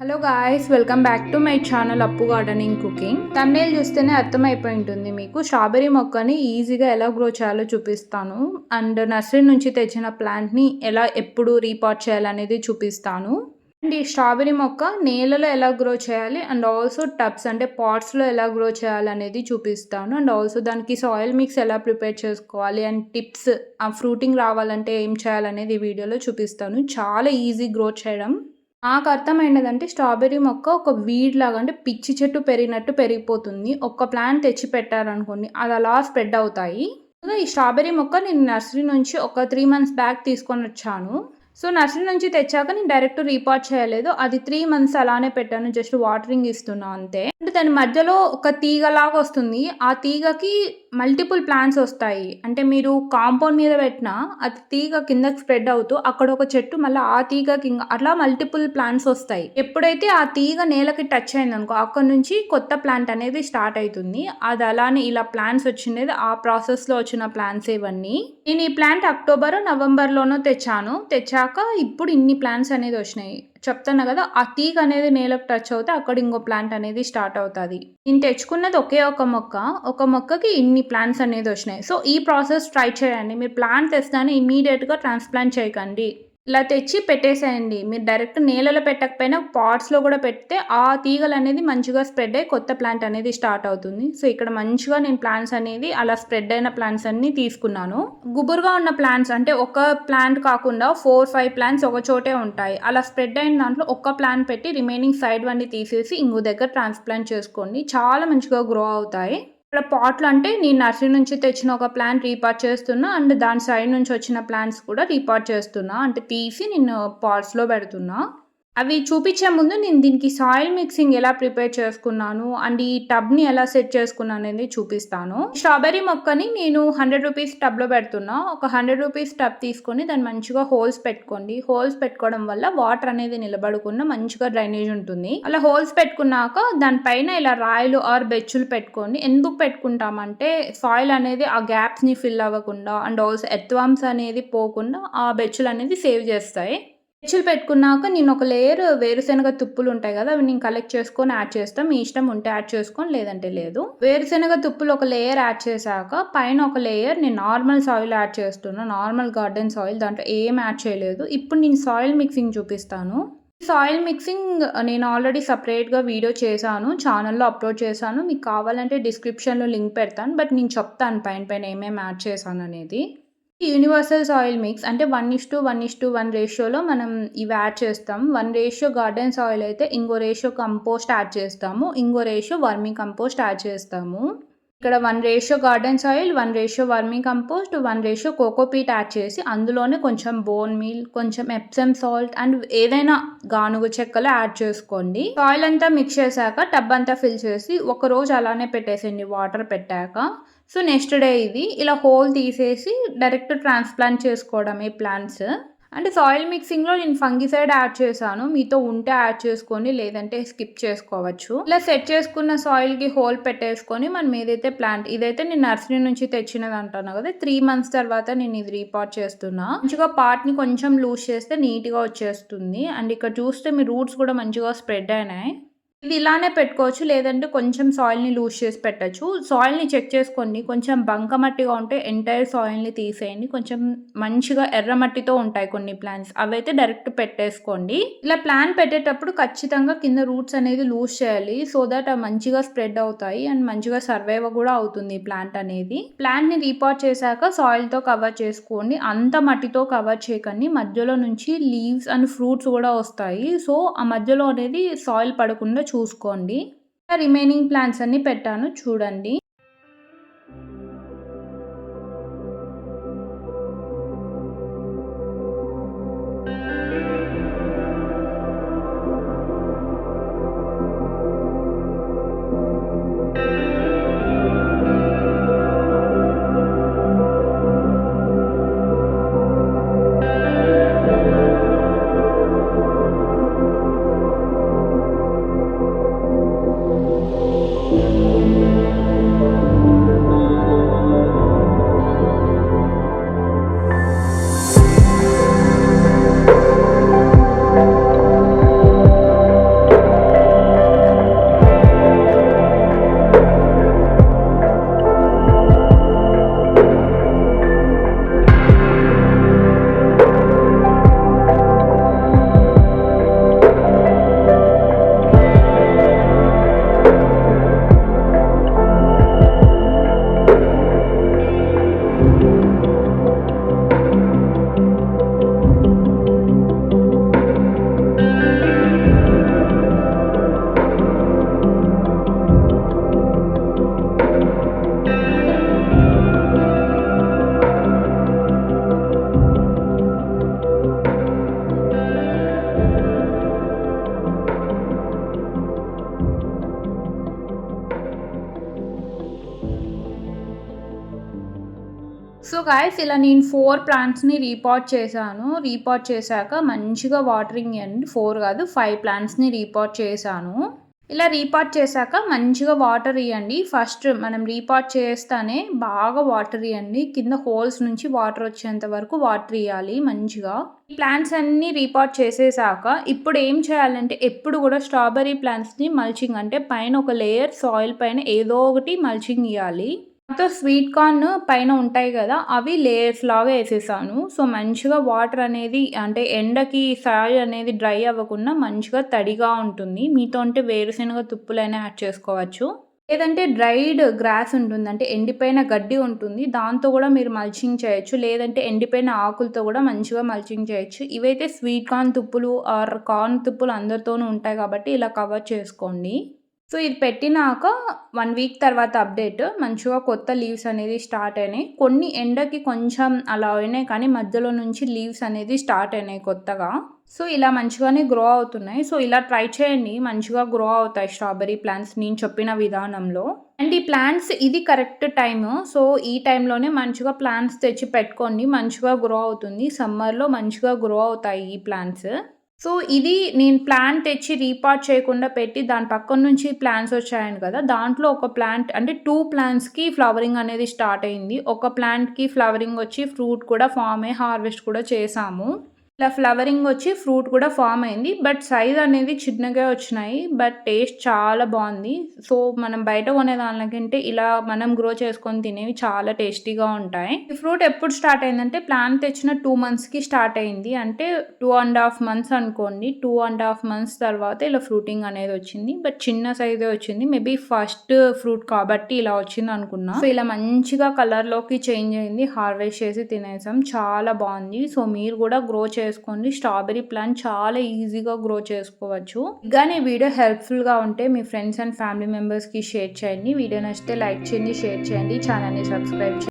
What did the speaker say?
Hello guys welcome back to my channel Appu gardening cooking thumbnail చూస్తేనే అర్థమైపోయి ఉంటుంది మీకు. స్ట్రాబెరీ మొక్కని ఈజీగా ఎలా గ్రో చేయాలో చూపిస్తాను. అండ్ నర్సరీ నుంచి తెచ్చిన ప్లాంట్ని ఎలా ఎప్పుడు రీపాట్ చేయాలనేది చూపిస్తాను. అండ్ ఈ స్ట్రాబెరీ మొక్క నేలలో ఎలా గ్రో చేయాలి? అండ్ ఆల్సో టబ్స్ అంటే పాట్స్లో ఎలా గ్రో చేయాలనేది చూపిస్తాను. అండ్ ఆల్సో దానికి సాయిల్ మిక్స్ ఎలా ప్రిపేర్ చేసుకోవాలి? అండ్ టిప్స్ ఆ ఫ్రూటింగ్ రావాలంటే ఏం చేయాలనేది ఈ వీడియోలో చూపిస్తాను. చాలా ఈజీ గ్రో చేయడం. నాకు అర్థమైనదంటే స్ట్రాబెర్రీ మొక్క ఒక వీడ్ లాగా అంటే పిచ్చి చెట్టు పెరిగినట్టు పెరిగిపోతుంది. ఒక్క ప్లాంట్ తెచ్చి పెట్టారనుకోండి అది అలా స్ప్రెడ్ అవుతాయి. ఈ స్ట్రాబెర్రీ మొక్క నేను నర్సరీ నుంచి ఒక త్రీ మంత్స్ బ్యాక్ తీసుకొని వచ్చాను. సో నర్సరీ నుంచి తెచ్చాక నేను డైరెక్ట్ రీపాట్ చేయలేదు. అది త్రీ మంత్స్ అలానే పెట్టాను జస్ట్ వాటరింగ్ ఇస్తున్నా అంతే. అంటే దాని మధ్యలో ఒక తీగలాగా వస్తుంది. ఆ తీగకి మల్టిపుల్ ప్లాంట్స్ వస్తాయి. అంటే మీరు కాంపౌండ్ మీద పెట్టినా అది తీగ కిందకి స్ప్రెడ్ అవుతూ అక్కడ ఒక చెట్టు మళ్ళీ ఆ తీగ కింద అట్లా మల్టిపుల్ ప్లాంట్స్ వస్తాయి. ఎప్పుడైతే ఆ తీగ నేలకి టచ్ అయింది అనుకో అక్కడ నుంచి కొత్త ప్లాంట్ అనేది స్టార్ట్ అవుతుంది. అది అలానే ఇలా ప్లాంట్స్ వచ్చినది ఆ ప్రాసెస్లో వచ్చిన ప్లాంట్స్ ఇవన్నీ. నేను ఈ ప్లాంట్ అక్టోబర్ నవంబర్లోనో తెచ్చాను. తెచ్చాక ఇప్పుడు ఇన్ని ప్లాంట్స్ అనేది వచ్చినాయి. చెప్తున్నా కదా ఆ తీగ అనేది నేలకు టచ్ అవుతే అక్కడ ఇంకో ప్లాంట్ అనేది స్టార్ట్ అవుతుంది. నేను తెచ్చుకున్నది ఒకే ఒక మొక్క ఒక మొక్కకి ఇన్ని ప్లాంట్స్ అనేది వచ్చినాయి. సో ఈ ప్రాసెస్ ట్రై చేయండి. మీరు ప్లాంట్ తెస్తానే ఇమీడియట్గా ట్రాన్స్ప్లాంట్ చేయకండి. ఇలా తెచ్చి పెట్టేసేయండి. మీరు డైరెక్ట్ నేలలో పెట్టకపోయినా పాట్స్లో కూడా పెడితే ఆ తీగలు అనేది మంచిగా స్ప్రెడ్ అయ్యి కొత్త ప్లాంట్ అనేది స్టార్ట్ అవుతుంది. సో ఇక్కడ మంచిగా నేను ప్లాంట్స్ అనేది అలా స్ప్రెడ్ అయిన ప్లాంట్స్ అన్ని తీసుకున్నాను. గుబురుగా ఉన్న ప్లాంట్స్ అంటే ఒక ప్లాంట్ కాకుండా ఫోర్ ఫైవ్ ప్లాంట్స్ ఒక చోటే ఉంటాయి. అలా స్ప్రెడ్ అయిన దాంట్లో ఒక్క ప్లాంట్ పెట్టి రిమైనింగ్ సైడ్ వన్ని తీసేసి ఇంకో దగ్గర ట్రాన్స్ప్లాంట్ చేసుకోండి. చాలా మంచిగా గ్రో అవుతాయి. ఇక్కడ పాట్లు అంటే నేను నర్సరీ నుంచి తెచ్చిన ఒక ప్లాంట్ రీపార్ట్ చేస్తున్నా అండ్ దాని సైడ్ నుంచి వచ్చిన ప్లాంట్స్ కూడా రీపార్ట్ చేస్తున్నా. అంటే తీసి నేను పాట్స్లో పెడుతున్నా. అవి చూపించే ముందు నేను దీనికి సాయిల్ మిక్సింగ్ ఎలా ప్రిపేర్ చేసుకున్నాను అండ్ ఈ టబ్ని ఎలా సెట్ చేసుకున్నాను అనేది చూపిస్తాను. స్ట్రాబెర్రీ మొక్కని నేను హండ్రెడ్ రూపీస్ టబ్లో పెడుతున్నా. ఒక హండ్రెడ్ రూపీస్ టబ్ తీసుకొని దాన్ని మంచిగా హోల్స్ పెట్టుకోండి. హోల్స్ పెట్టుకోవడం వల్ల వాటర్ అనేది నిలబడకుండా మంచిగా డ్రైనేజ్ ఉంటుంది. అలా హోల్స్ పెట్టుకున్నాక దానిపైన ఇలా రాయిలు ఆర్ బెచ్చులు పెట్టుకోండి. ఎందుకు పెట్టుకుంటామంటే సాయిల్ అనేది ఆ గ్యాప్స్ని ఫిల్ అవ్వకుండా అండ్ ఆల్సో ఎత్వామ్స్ అనేది పోకుండా ఆ బెచ్చులు అనేది సేవ్ చేస్తాయి. మిర్చిలు పెట్టుకున్నాక నేను ఒక లేయర్ వేరుశనగ తుప్పులు ఉంటాయి కదా అవి నేను కలెక్ట్ చేసుకొని యాడ్ చేస్తాం. మీ ఇష్టం ఉంటే యాడ్ చేసుకొని లేదంటే లేదు. వేరుశనగ తుప్పులు ఒక లేయర్ యాడ్ చేశాక పైన ఒక లేయర్ నేను నార్మల్ సాయిల్ యాడ్ చేస్తున్నాను నార్మల్ గార్డెన్ సాయిల్ దాంట్లో ఏం యాడ్ చేయలేదు. ఇప్పుడు నేను సాయిల్ మిక్సింగ్ చూపిస్తాను. సాయిల్ మిక్సింగ్ నేను ఆల్రెడీ సపరేట్గా వీడియో చేశాను ఛానల్లో అప్లోడ్ చేశాను. మీకు కావాలంటే డిస్క్రిప్షన్లో లింక్ పెడతాను. బట్ నేను చెప్తాను పైన పైన ఏమేమి యాడ్ చేశాను అనేది. యూనివర్సల్ సాయిల్ మిక్స్ అంటే one is to one is to one రేషియోలో మనం ఇవి యాడ్ చేస్తాం వన్ రేషియో గార్డెన్ సాయిల్ అయితే ఇంకో రేషియో కంపోస్ట్ యాడ్ చేస్తాము. ఇంకో రేషియో వర్మింగ్ కంపోస్ట్ యాడ్ చేస్తాము. ఇక్కడ one ratio garden soil one ratio vermicompost one ratio cocopeat add చేసి అందులోనే కొంచెం బోన్ మీల్ కొంచెం ఎప్సమ్ సాల్ట్ అండ్ ఏదైనా గానుగు చెక్కలు యాడ్ చేసుకోండి. సాయిల్ అంతా మిక్స్ చేశాక టబ్ అంతా ఫిల్ చేసి ఒక రోజు అలానే పెట్టేసేయండి వాటర్ పెట్టాక. సో నెక్స్ట్ డే ఇది. ఇలా హోల్ తీసేసి డైరెక్ట్ ట్రాన్స్ప్లాంట్ చేసుకోవడమే ప్లాంట్స్ అంటే సాయిల్ మిక్సింగ్లో నేను ఫంగిసైడ్ యాడ్ చేశాను. మీతో ఉంటే యాడ్ చేసుకొని లేదంటే స్కిప్ చేసుకోవచ్చు. ఇలా సెట్ చేసుకున్న సాయిల్కి హోల్ పెట్టేసుకొని మనం ఏదైతే ప్లాంట్ ఇదైతే నేను నర్సరీ నుంచి తెచ్చినది అంటాను కదా త్రీ మంత్స్ తర్వాత నేను ఇది రీపాట్ చేస్తున్నా. మంచిగా పార్ట్ని కొంచెం లూజ్ చేస్తే నీట్గా వచ్చేస్తుంది. అండ్ ఇక్కడ చూస్తే మీ రూట్స్ కూడా మంచిగా స్ప్రెడ్ అయినాయి. ఇది ఇలానే పెట్టుకోవచ్చు. లేదంటే కొంచెం సాయిల్ని లూజ్ చేసి పెట్టచ్చు. సాయిల్ని చెక్ చేసుకోండి. కొంచెం బంకమట్టిగా ఉంటే ఎంటైర్ సాయిల్ని తీసేయండి. కొంచెం మంచిగా ఎర్రమట్టితో ఉంటాయి కొన్ని ప్లాంట్స్ అవైతే డైరెక్ట్ పెట్టేసుకోండి. ఇలా ప్లాన్ పెట్టేటప్పుడు ఖచ్చితంగా కింద రూట్స్ అనేది లూజ్ చేయాలి. సో దట్ అవి మంచిగా స్ప్రెడ్ అవుతాయి అండ్ మంచిగా సర్వైవ్ కూడా అవుతుంది ప్లాంట్ అనేది. ప్లాంట్ని రీపాట్ చేశాక సాయిల్తో కవర్ చేసుకోండి. అంత మట్టితో కవర్ చేయకండి. మధ్యలో నుంచి లీవ్స్ అండ్ ఫ్రూట్స్ కూడా వస్తాయి. సో ఆ మధ్యలో అనేది సాయిల్ పడకుండా చూసుకోండి. రిమైనింగ్ ప్లాంట్స్ అన్ని పెట్టాను చూడండి. సో గాయస్ ఇలా నేను ఫోర్ ప్లాంట్స్ని రీపాట్ చేశాను. రీపాట్ చేశాక మంచిగా వాటరింగ్ ఇవ్వండి ఫోర్ కాదు ఫైవ్ ప్లాంట్స్ని రీపాట్ చేశాను. ఇలా రీపాట్ చేశాక మంచిగా వాటర్ ఇవ్వండి ఫస్ట్ మనం రీపాట్ చేస్తానే బాగా వాటర్ ఇవ్వండి కింద హోల్స్ నుంచి వాటర్ వచ్చేంత వరకు వాటర్ ఇవ్వాలి మంచిగా. ప్లాంట్స్ అన్నీ రీపాట్ చేసేసాక ఇప్పుడు ఏం చేయాలంటే ఎప్పుడు కూడా స్ట్రాబెర్రీ ప్లాంట్స్ని మల్చింగ్ అంటే పైన ఒక లేయర్ సాయిల్ పైన ఏదో ఒకటి మల్చింగ్ ఇవ్వాలి మొత్తం స్వీట్ కార్న్ పైన ఉంటాయి కదా అవి లేయర్స్ లాగా వేసేసాను. సో మంచిగా వాటర్ అనేది అంటే ఎండకి సాయిల్ అనేది డ్రై అవ్వకుండా మంచిగా తడిగా ఉంటుంది. మీతో అంటే వేరుశనగ తుప్పులైనా యాడ్ చేసుకోవచ్చు. లేదంటే డ్రైడ్ గ్రాస్ ఉంటుంది అంటే ఎండిపోయిన గడ్డి ఉంటుంది. దాంతో కూడా మీరు మల్చింగ్ చేయొచ్చు. లేదంటే ఎండిపోయిన ఆకులతో కూడా మంచిగా మల్చింగ్ చేయొచ్చు. ఇవైతే స్వీట్ కార్న్ తుప్పులు ఆర్ కార్న్ తుప్పులు అందరితోనూ ఉంటాయి కాబట్టి ఇలా కవర్ చేసుకోండి. సో ఇది పెట్టినాక వన్ వీక్ తర్వాత అప్డేట్ మంచిగా కొత్త లీవ్స్ అనేది స్టార్ట్ అయినాయి. కొన్ని ఎండకి కొంచెం అలా అయినాయి కానీ మధ్యలో నుంచి లీవ్స్ అనేది స్టార్ట్ అయినాయి కొత్తగా. సో ఇలా మంచిగానే గ్రో అవుతున్నాయి. సో ఇలా ట్రై చేయండి. మంచిగా గ్రో అవుతాయి స్ట్రాబెరీ ప్లాంట్స్ నేను చెప్పిన విధానంలో. అండ్ ఈ ప్లాంట్స్ ఇది కరెక్ట్ టైమ్ సో ఈ టైంలోనే మంచిగా ప్లాంట్స్ తెచ్చి పెట్టుకోండి. మంచిగా గ్రో అవుతుంది. సమ్మర్లో మంచిగా గ్రో అవుతాయి ఈ ప్లాంట్స్ సో ఇది నేను ప్లాంట్ తెచ్చి రీపాట్ చేయకుండా పెట్టి దాని పక్కన నుంచి ప్లాంట్స్ వచ్చాయని కదా దాంట్లో ఒక ప్లాంట్ అంటే టూ ప్లాంట్స్కి ఫ్లవరింగ్ అనేది స్టార్ట్ అయింది. ఒక ప్లాంట్కి ఫ్లవరింగ్ వచ్చి ఫ్రూట్ కూడా ఫామ్ అయ్యి హార్వెస్ట్ కూడా చేసాము. ఇలా ఫ్లవరింగ్ వచ్చి ఫ్రూట్ కూడా ఫామ్ అయింది. బట్ సైజ్ అనేది చిన్నగా వచ్చినాయి. బట్ టేస్ట్ చాలా బాగుంది. సో మనం బయట కొనే దానికంటే ఇలా మనం గ్రో చేసుకొని తినేవి చాలా టేస్టీగా ఉంటాయి. ఈ ఫ్రూట్ ఎప్పుడు స్టార్ట్ అయిందంటే ప్లాంట్ తెచ్చిన టూ మంత్స్కి స్టార్ట్ అయింది. అంటే టూ అండ్ హాఫ్ మంత్స్ అనుకోండి. టూ అండ్ హాఫ్ మంత్స్ తర్వాత ఇలా ఫ్రూటింగ్ అనేది వచ్చింది. బట్ చిన్న సైజే వచ్చింది. మేబీ ఫస్ట్ ఫ్రూట్ కాబట్టి ఇలా వచ్చింది అనుకున్నా. సో ఇలా మంచిగా కలర్లోకి చేంజ్ అయింది. హార్వెస్ట్ చేసి తినేసాం. చాలా బాగుంది. సో మీరు కూడా గ్రో చే చేసుకోండి స్ట్రాబెరీ ప్లాంట్ చాలా ఈజీగా గ్రో చేసుకోవచ్చు. కానీ వీడియో హెల్ప్ఫుల్గా ఉంటే మీ ఫ్రెండ్స్ అండ్ ఫ్యామిలీ మెంబర్స్కి షేర్ చేయండి. వీడియో నచ్చితే లైక్ చేయండి షేర్ చేయండి. ఛానల్ని సబ్స్క్రైబ్ చేయండి.